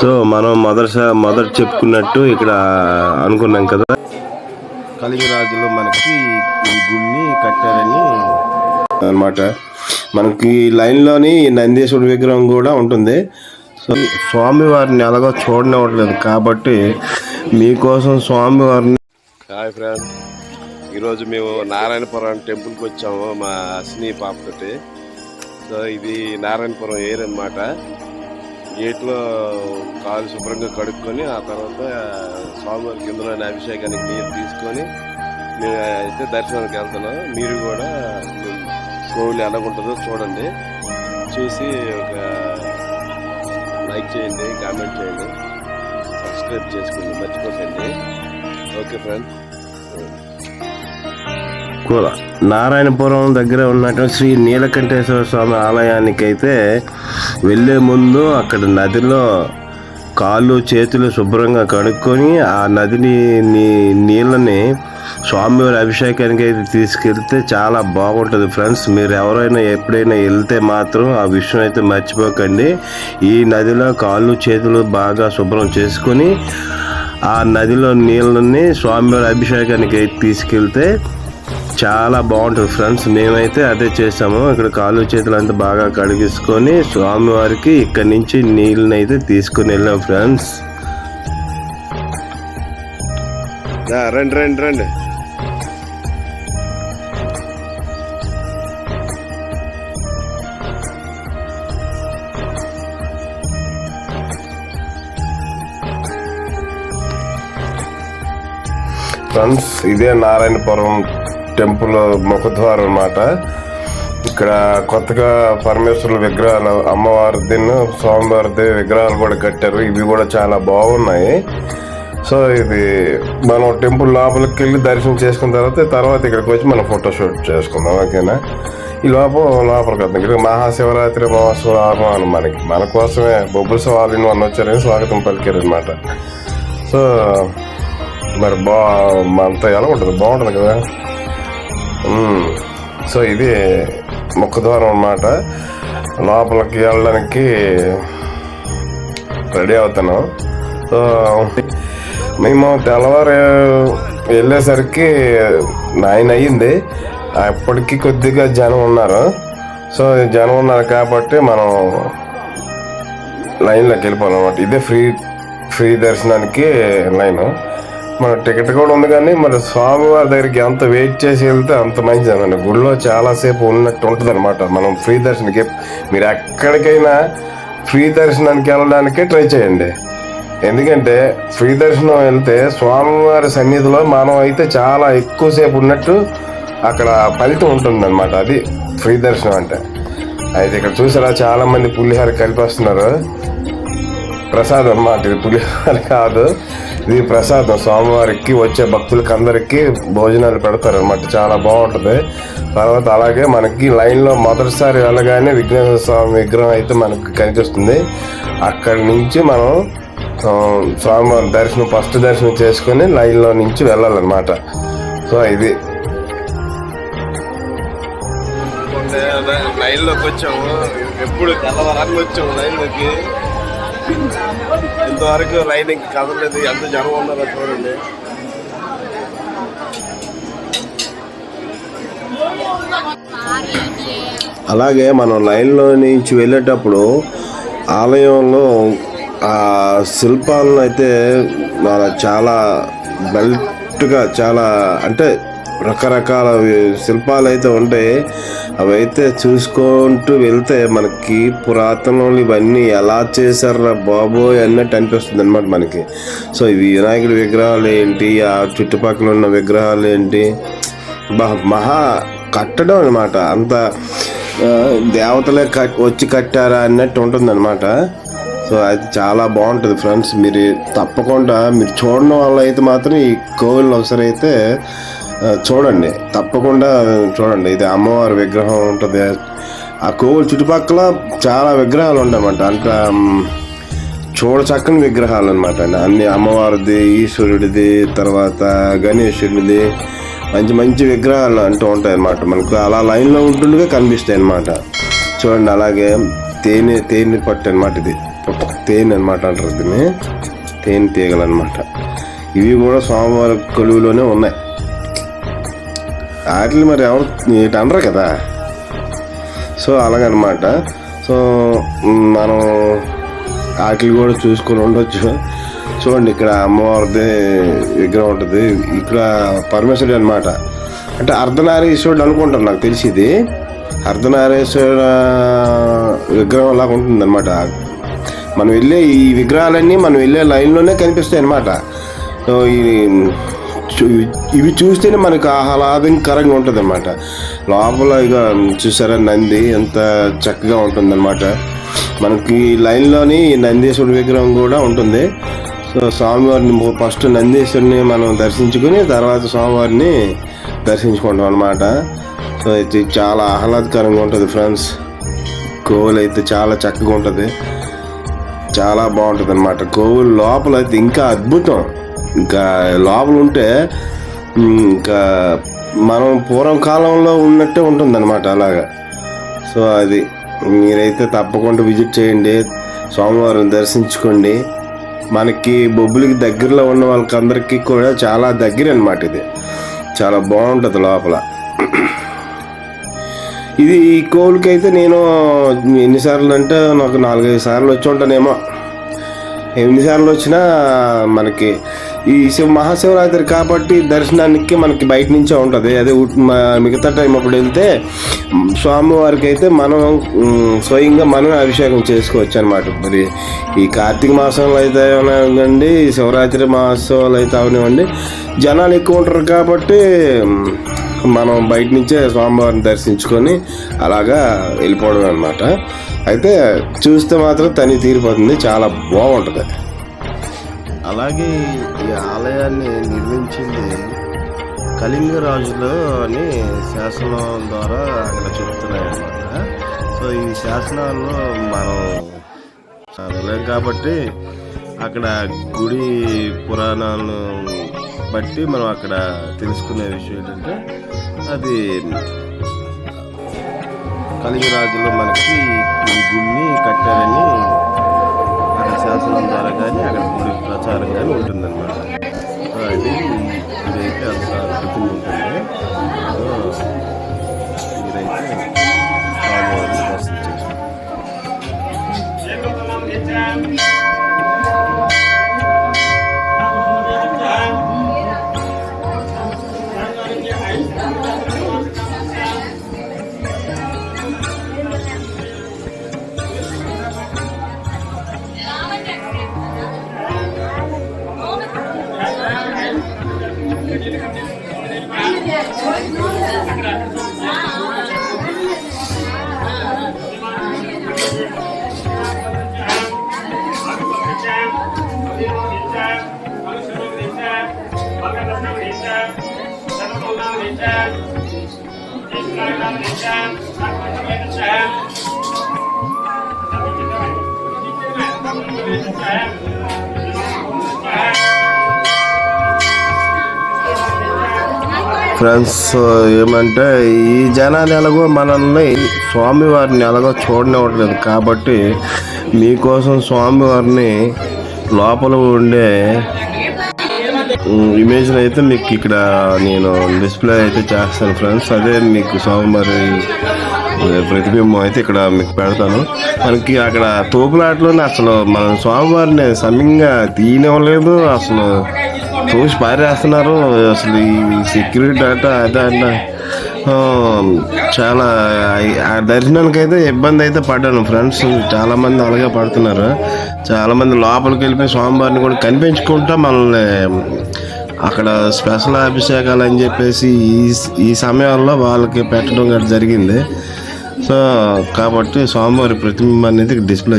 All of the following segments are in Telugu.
సో మనం మొదటి మొదట చెప్పుకున్నట్టు ఇక్కడ అనుకున్నాం కదా. కలిగిరాజులు మనకి ఈ గుడిని కట్టారని అన్నమాట. మనకి లైన్లోని నందీశ్వరుడి విగ్రహం కూడా ఉంటుంది. సో స్వామివారిని ఎలాగో చూడనివ్వట్లేదు కాబట్టి మీకోసం స్వామివారిని హాయ్ ఫ్రెండ్ ఈరోజు మేము నారాయణపురం టెంపుల్కి వచ్చాము మా అశ్ని పాపతోటి సో ఇది నారాయణపురం ఏర్ అనమాట గేట్లో కాలు శుభ్రంగా కడుక్కొని ఆ తర్వాత స్వామివారి కిందలోని అభిషేకానికి నీరు తీసుకొని మేము అయితే దర్శనానికి వెళ్తున్నాం. మీరు కూడా కోవిల్ ఎలాగుంటుందో చూడండి. చూసి ఒక లైక్ చేయండి కామెంట్ చేయండి. సబ్స్క్రైబ్ చేసుకోండి మర్చిపోకండి. Okay friends. నారాయణపురం దగ్గర ఉన్నటువంటి శ్రీ నీలకంఠేశ్వర స్వామి ఆలయానికి అయితే వెళ్ళే ముందు అక్కడ నదిలో కాళ్ళు చేతులు శుభ్రంగా కడుక్కొని ఆ నదిని నీ- నీళ్ళని స్వామివారి అభిషేకానికి అయితే తీసుకెళ్తే చాలా బాగుంటుంది ఫ్రెండ్స్. మీరు ఎవరైనా ఎప్పుడైనా వెళ్తే మాత్రం ఆ విషయం అయితే మర్చిపోకండి. ఈ నదిలో కాళ్ళు చేతులు బాగా శుభ్రం చేసుకొని ఆ నదిలో నీళ్ళని స్వామివారి అభిషేకానికి అయితే తీసుకెళ్తే చాలా బాగుంటుంది ఫ్రెండ్స్. మేమైతే అదే చేసాము. ఇక్కడ కాళ్ళు చేతులు అంతా బాగా కడిగించుకొని స్వామివారికి ఇక్కడి నుంచి నీళ్ళని అయితే తీసుకుని వెళ్ళాం ఫ్రెండ్స్. రండి రండి రండి. ఫ్రెండ్స్ ఇదే నారాయణపురం టెంపుల్ ముఖద్వారం అన్నమాట. ఇక్కడ కొత్తగా పరమేశ్వరుల విగ్రహాలు అమ్మవారిది స్వామివారిది విగ్రహాలు కూడా కట్టారు. ఇవి కూడా చాలా బాగున్నాయి. సో ఇది మనం టెంపుల్ లోపలికి వెళ్ళి దర్శనం చేసుకున్న తర్వాత తర్వాత ఇక్కడికి వచ్చి మనం ఫోటోషూట్ చేసుకుందాం ఓకేనా? ఈ లోపల లోపలికి వద్దాం. ఇక్కడ మహాశివరాత్రి మహోత్సవం అని మనకి. మన కోసమే బొబ్బుల సవాళ్ళని వన్ వచ్చారని స్వాగతం పలికారు అనమాట సో మరి బా అంత ఎలా ఉంటుంది? బాగుంటుంది కదా? సో ఇది ముఖద్వారం అన్నమాట. లోపలికి వెళ్ళడానికి రెడీ అవుతున్నాం. సో మేము తెల్లవారు వెళ్ళేసరికి నైన్ అయ్యింది. అప్పటికి కొద్దిగా జనం ఉన్నారు. సో జనం ఉన్నారు కాబట్టి మనం లైన్లోకి వెళ్ళిపోవాలన్నమాట. ఇదే ఫ్రీ ఫ్రీ దర్శనానికి లైన్. మన టికెట్ కూడా ఉంది కానీ మరి స్వామివారి దగ్గరికి ఎంత వెయిట్ చేసి వెళ్తే అంత మంచిది అన్నమాట గుడిలో చాలాసేపు ఉన్నట్టు ఉంటుంది అనమాట. మనం ఫ్రీ దర్శనకి మీరు ఎక్కడికైనా ఫ్రీ దర్శనానికి వెళ్ళడానికే ట్రై చేయండి. ఎందుకంటే ఫ్రీ దర్శనం వెళ్తే స్వామివారి సన్నిధిలో మనం అయితే చాలా ఎక్కువసేపు ఉన్నట్టు అక్కడ ఫలితం ఉంటుంది అది ఫ్రీ దర్శనం అంటే. అయితే ఇక్కడ చూసారా చాలామంది పులిహార కలిపేస్తున్నారు. ప్రసాదం అన్నమాట ఇది పులిహోర కాదు. ఇది ప్రసాదం స్వామివారికి వచ్చే భక్తులకి అందరికీ భోజనాలు పెడతారు అనమాట చాలా బాగుంటుంది. తర్వాత అలాగే మనకి లైన్లో మొదటిసారి వెళ్ళగానే విఘ్నేశ్వర స్వామి విగ్రహం అయితే మనకు కనిపిస్తుంది. అక్కడి నుంచి మనం స్వామివారి దర్శనం ఫస్ట్ దర్శనం చేసుకొని లైన్లో నుంచి వెళ్ళాలన్నమాట. సో ఇది. లైన్లోకి వచ్చాము. ఎప్పుడు తెల్లవారానికి వచ్చాము లైన్లోకి. ఇంతవరకు లైన్ ఇంక కదలేదు ఎంత జనం ఉన్నారో చూడండి. అలాగే మనం లైన్లో నుంచి వెళ్ళేటప్పుడు ఆలయంలో ఆ శిల్పాలను అయితే మన చాలా బెల్ట్గా చాలా అంటే రకరకాల శిల్పాలు అయితే ఉంటాయి. అవి అయితే చూసుకుంటూ వెళ్తే మనకి పురాతనలు ఇవన్నీ ఎలా చేశారా బాబోయ్ అన్నట్టు అనిపిస్తుంది అనమాట మనకి. సో ఇవి వినాయకుడి విగ్రహాలు ఏంటి? ఆ చుట్టుపక్కల ఉన్న విగ్రహాలు ఏంటి? మహా కట్టడం అనమాట అంత దేవతలే వచ్చి కట్టారా అన్నట్టు ఉంటుంది అనమాట సో అది చాలా బాగుంటుంది ఫ్రెండ్స్. మీరు తప్పకుండా మీరు చూడడం వల్ల అయితే మాత్రం ఈ కోవిల్ ఒకసారి అయితే చూడండి తప్పకుండా చూడండి. ఇది అమ్మవారి విగ్రహం ఉంటుంది. ఆ కోవిల్ చుట్టుపక్కల చాలా విగ్రహాలు ఉండమాట. అంటే మ్, చూడ చక్కని విగ్రహాలు అనమాట అన్ని అమ్మవారిది ఈశ్వరుడిది తర్వాత గణేశుడిది మంచి మంచి విగ్రహాలు అంటూ ఉంటాయి అన్నమాట. మనకు అలా లైన్లో ఉంటుండగా కనిపిస్తాయి అన్నమాట. చూడండి అలాగే తేనె తేనె పట్టు అనమాట ఇది. తేనె అనమాట అంటారు దీన్ని. తేనె తీగలు అనమాట ఇవి కూడా స్వామివారి కొలువులోనే ఉన్నాయి. వాటిని మరి ఎవరు అనరు కదా. సో అలాగనమాట. సో మనం వాటిని కూడా చూసుకొని ఉండొచ్చు. చూడండి ఇక్కడ అమ్మవారిది విగ్రహం ఉంటుంది. ఇక్కడ పరమేశ్వరుడు అనమాట అంటే అర్ధనారీశ్వరుడు అనుకుంటాను నాకు తెలిసింది అర్ధనారీశ్వర విగ్రహం లాగా ఉంటుంది అనమాట మనం వెళ్ళే ఈ విగ్రహాలన్నీ మనం వెళ్ళే లైన్లోనే కనిపిస్తాయి అనమాట సో ఈ ఇవి చూస్తేనే మనకు ఆహ్లాదకరంగా ఉంటుంది అనమాట లోపల ఇక చూసారా నంది ఎంత చక్కగా ఉంటుంది అనమాట మనకి లైన్లోని నందీశ్వరుడి విగ్రహం కూడా ఉంటుంది. సో స్వామివారిని ఫస్ట్ నందీశ్వరిని మనం దర్శించుకుని తర్వాత స్వామివారిని దర్శించుకుంటాం అనమాట సో ఇది చాలా ఆహ్లాదకరంగా ఉంటుంది ఫ్రెండ్స్. కోవలు అయితే చాలా చక్కగా ఉంటుంది. చాలా బాగుంటుంది అనమాట కోవులు లోపల అయితే ఇంకా అద్భుతం. ఇంకా లోపల ఉంటే ఇంకా మనం పూర్వం కాలంలో ఉన్నట్టే ఉంటుంది అనమాట అలాగా. సో అది మీరైతే తప్పకుండా విజిట్ చేయండి సోమవారం దర్శించుకోండి. మనకి బొబ్బులకి దగ్గరలో ఉన్న వాళ్ళకి అందరికీ కూడా చాలా దగ్గర అనమాట ఇది. చాలా బాగుంటుంది లోపల. ఇది ఈ కోవిల్కి అయితే నేను ఎన్నిసార్లు అంటే నాకు నాలుగైదు సార్లు వచ్చి ఉంటానేమో. ఎన్నిసార్లు వచ్చినా మనకి ఈ శివ మహాశివరాత్రి కాబట్టి దర్శనానికి మనకి బయట నుంచే ఉంటుంది. అదే మిగతా టైం అప్పుడు వెళ్తే స్వామివారికి అయితే మనం స్వయంగా మనమే అభిషేకం చేసుకోవచ్చు అనమాట మరి ఈ కార్తీక మాసంలో అయితే అవనివ్వండి శివరాత్రి మహోత్సవాలు అయితే అవనివ్వండి జనాలు ఎక్కువ ఉంటారు కాబట్టి మనం బయట నుంచే స్వామివారిని దర్శించుకొని అలాగా వెళ్ళిపోవడం అనమాట అయితే చూస్తే మాత్రం తని తీరిపోతుంది. చాలా బాగుంటుంది అలాగే ఆలయాన్ని నిర్మించింది కళింగ రాజులు అని శాసనం ద్వారా అక్కడ చెప్తున్నాయన్నమాట. సో ఈ శాసనాల్లో మనం చదవలేం కాబట్టి అక్కడ గుడి పురాణాలను బట్టి మనం అక్కడ తెలుసుకునే విషయం ఏంటంటే అది కలిగిరాజులు మనకి ఈ గుడిని కట్టారని అక్కడ శాసనం ద్వారా కానీ అక్కడ గుడి ప్రచారం కానీ ఉంటుందన్నమాట. సో అది ఇదైతే అంత గుర్తు ఉంటుంది సో మీరైతే స్వామివారిని దర్శనం చేసుకోండి ఫ్రెండ్స్ ఏమంటే ఈ జనాలు ఎలాగో మనల్ని స్వామివారిని ఎలాగో చూడనివ్వట్లేదు. కాబట్టి మీకోసం స్వామివారిని లోపల ఉండే ఇమేజ్ అయితే మీకు ఇక్కడ నేను డిస్ప్లే అయితే చేస్తాను ఫ్రెండ్స్. అదే మీకు స్వామివారి ప్రతిబింబం అయితే ఇక్కడ మీకు పెడతాను. మనకి అక్కడ తోపులాటలోనే అసలు మన స్వామివారిని సమయంగా తీయనివ్వలేదు. అసలు చూసి పారేస్తున్నారు. అసలు ఈ సెక్యూరిటీ అట అదే అట చాలా ఆ దర్శనానికి అయితే ఇబ్బంది అయితే పడ్డాను. ఫ్రెండ్స్ చాలామంది అలాగే పడుతున్నారు. చాలామంది లోపలికి వెళ్ళిపోయి స్వామివారిని కూడా కనిపించుకుంటా మనల్ని అక్కడ స్పెషల్ అభిషేకాలు అని చెప్పేసి ఈ ఈ సమయాల్లో వాళ్ళకి పెట్టడం జరిగింది. सो కాబట్టి స్వామివారి ప్రతిబింబం అనేది డిస్ప్లే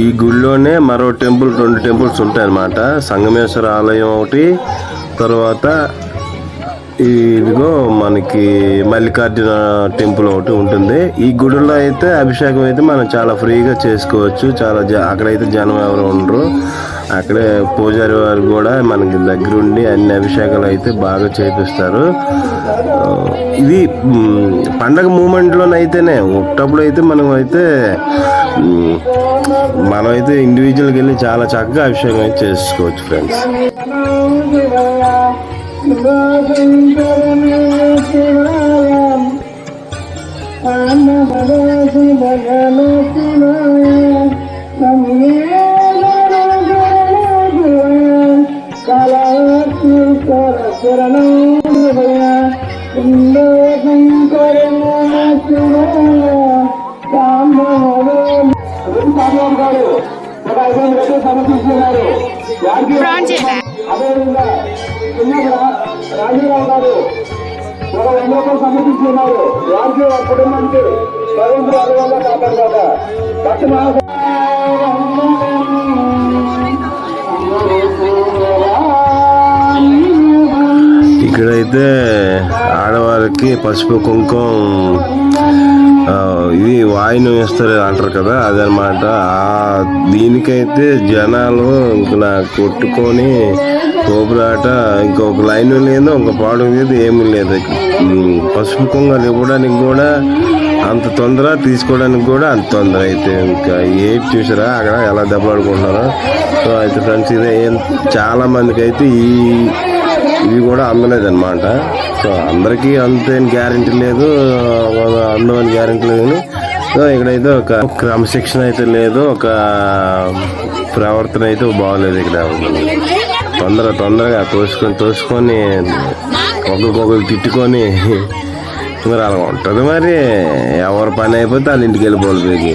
ఈ గుడిలోనే మరో టెంపుల్ రెండు టెంపుల్స్ ఉంటాయి అన్నమాట సంగమేశ్వర ఆలయం ఒకటి తర్వాత ఇదిగో మనకి మల్లికార్జున టెంపుల్ ఒకటి ఉంటుంది. ఈ గుడిలో అయితే అభిషేకం అయితే మనం చాలా ఫ్రీగా చేసుకోవచ్చు. చాలా అక్కడైతే జనం ఎవరు ఉండరు. అక్కడే పూజారి వారు కూడా మనకి దగ్గరుండి అన్ని అభిషేకాలు అయితే బాగా చేపిస్తారు. ఇది పండగ మూమెంట్లోనైతేనే ఉట్టప్పుడు అయితే మనం అయితే మనమైతే ఇండివిజువల్కి వెళ్ళి చాలా చక్కగా అభిషేకం అయితే చేసుకోవచ్చు ఫ్రెండ్స్ Prawn చేయరా రాజీరావు గారు ఒక వంద రూపాయలు సమర్పించున్నారు వారికి వారి కుటుంబానికి భగవంతుడు అడగగా కాపాడుగా భక్తి అయితే ఆడవారికి పసుపు కుంకుమ ఇది వాయినం వేస్తారు అంటారు కదా అదనమాట. దీనికైతే జనాలు ఇంకా కొట్టుకొని తోపులాట ఇంకొక లైన్ లేదు ఒక పాడు లేదు ఏమీ లేదు. పసుపు కుంగలు ఇవ్వడానికి కూడా అంత తొందర తీసుకోవడానికి కూడా అంత తొందర అయితే ఇంకా ఏంటి చూసారా అక్కడ ఎలా దెబ్బలాడుకుంటున్నారో. సో అయితే ఫ్రెండ్స్ ఇదే ఏం చాలా మందికి అయితే ఈ ఇవి కూడా అందలేదు అనమాట సో అందరికీ అంతేం గ్యారంటీ లేదు. అందమని గ్యారంటీ లేదు కానీ సో ఇక్కడైతే ఒక క్రమశిక్షణ అయితే లేదు. ఒక ప్రవర్తన అయితే బాగోలేదు ఇక్కడ. తొందర తొందరగా తోసుకొని తోసుకొని ఒకరికొకరు తిట్టుకొని మరి అలా ఉంటుంది మరి. ఎవరి పని అయిపోతే వాళ్ళ ఇంటికి వెళ్ళిపోవాలి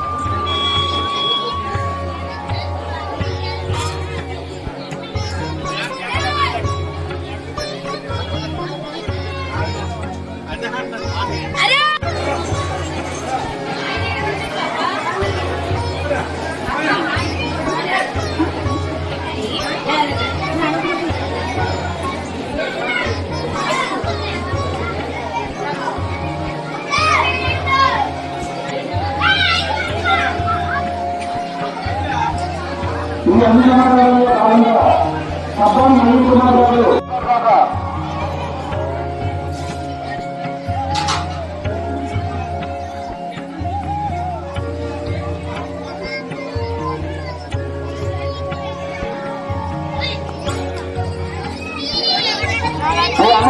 ఈ అన్ని అబ్బాయి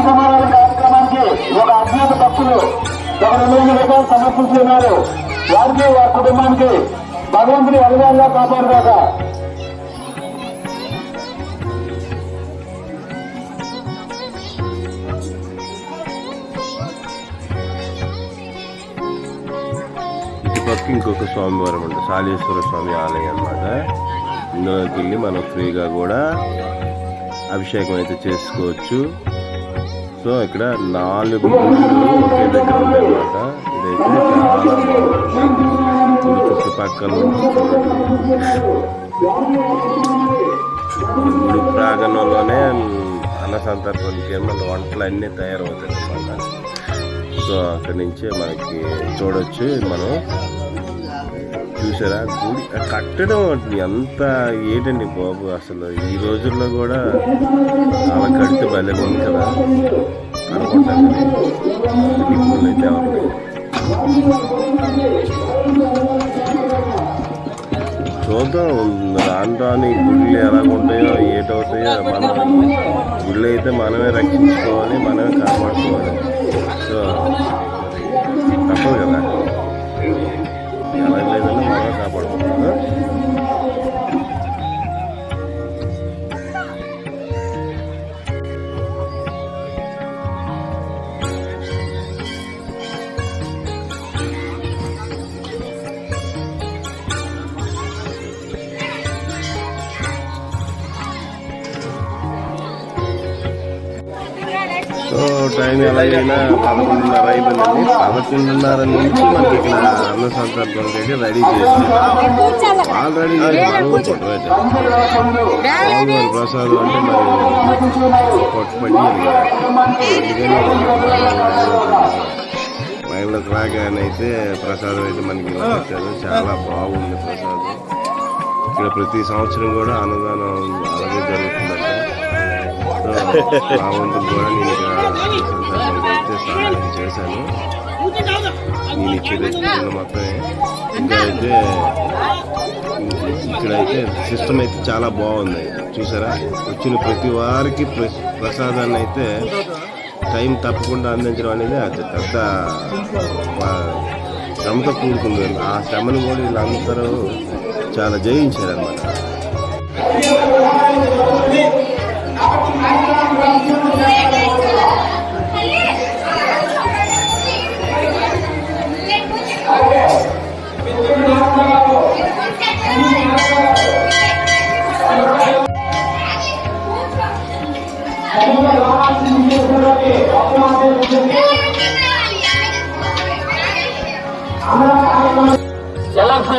కుమార్ గారు కార్యక్రమానికి ఒక అజ్ఞాత భక్తులు ఒక రెండు వందల రూపాయలు సమర్పించున్నారు వారికి వారి కుటుంబానికి భగవంతుని అభిమానుగా కాపాడుగాక. పక్కకి ఇంకొక స్వామివారం ఉంటుంది సాలేశ్వర స్వామి ఆలయం అన్నమాట. ఇందులోకి వెళ్ళి మనం ఫ్రీగా కూడా అభిషేకం అయితే చేసుకోవచ్చు. సో ఇక్కడ నాలుగు గుళ్ళు ఒకే దగ్గర ఉన్నాయన్నమాట. ఇదైతే చాలా చుట్టుపక్కల గుడి ప్రాంగణంలోనే అన్న సందర్భానికి మన వంటలు అన్నీ తయారవుతాయి అన్నమాట సో అక్కడి నుంచే మనకి చూడొచ్చు మనం. చూసారా? గుడి కట్టడం ఎంత ఏంటండి బాబు? అసలు ఈ రోజుల్లో కూడా అలా కడితే భలే ఉంది కదా. అనుకుంటాను. ఇప్పుడు అయితే ఎవరు? చూద్దాం. రాను రాని గుళ్ళు ఎలా ఉంటాయో ఏటవుతాయో మనం గుళ్ళు అయితే మనమే రక్షించుకోవాలి మనమే కాపాడుకోవాలి. సో తప్పదు కదా. ఎలా లేదన్నా మనమే కాపాడుకోవాలి సో టైం ఎలాగైనా పదకొండున్నర అయిపోయిందండి పదకొండున్నర నుంచి మనకి ఇక్కడ అన్న సందర్భం అయితే రెడీ చేస్తాం ఆల్రెడీ స్వామివారి ప్రసాదం అంటే మరి కొట్టుపడి మైండ్లోకి రాగానే అయితే ప్రసాదం అయితే మనకి ఇలా పెట్టారు. చాలా బాగుంది ప్రసాదం. ఇక్కడ ప్రతి సంవత్సరం కూడా అన్నదానం అలాగే జరుగుతుంది సో మా వంతు కూడా. నేను ఇక్కడ అయితే సహాయం చేశాను. నేను ఇచ్చేది మొత్తమే అయితే ఇక్కడైతే సిస్టమ్ అయితే చాలా బాగుంది. చూసారా? వచ్చిన ప్రతి వారికి ప్ర- ప్రసాదాన్ని అయితే టైం తప్పకుండా అందించడం అనేది అది పెద్ద శ్రమతో కూడుకుంది. ఆ శ్రమను కూడా వీళ్ళందరూ చాలా జయించారనమాట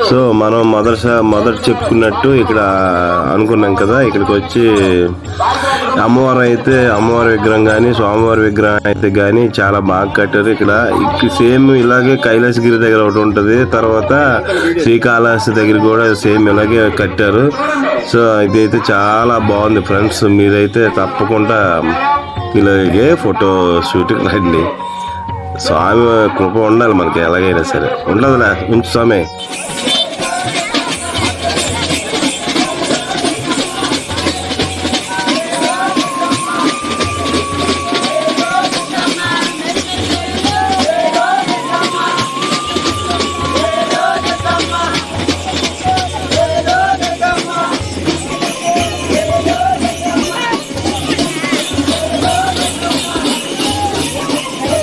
సో మనం మొదట మొదట చెప్పుకున్నట్టు ఇక్కడ అనుకున్నాం కదా ఇక్కడికి వచ్చి అమ్మవారు అయితే అమ్మవారి విగ్రహం కానీ స్వామివారి విగ్రహం అయితే కానీ చాలా బాగా కట్టారు. ఇక్కడ ఇక్కడ సేమ్ ఇలాగే కైలాసగిరి దగ్గర ఒకటి ఉంటుంది. తర్వాత శ్రీకాళహస్తి దగ్గర కూడా సేమ్ ఇలాగే కట్టారు. సో ఇదైతే చాలా బాగుంది ఫ్రెండ్స్. మీరైతే తప్పకుండా ఇలాగే ఫోటో షూటింగ్ రండి. స్వామి కృప ఉండాలి మనకి ఎలాగైనా సరే. ఉండదులే ఉంచు స్వామి.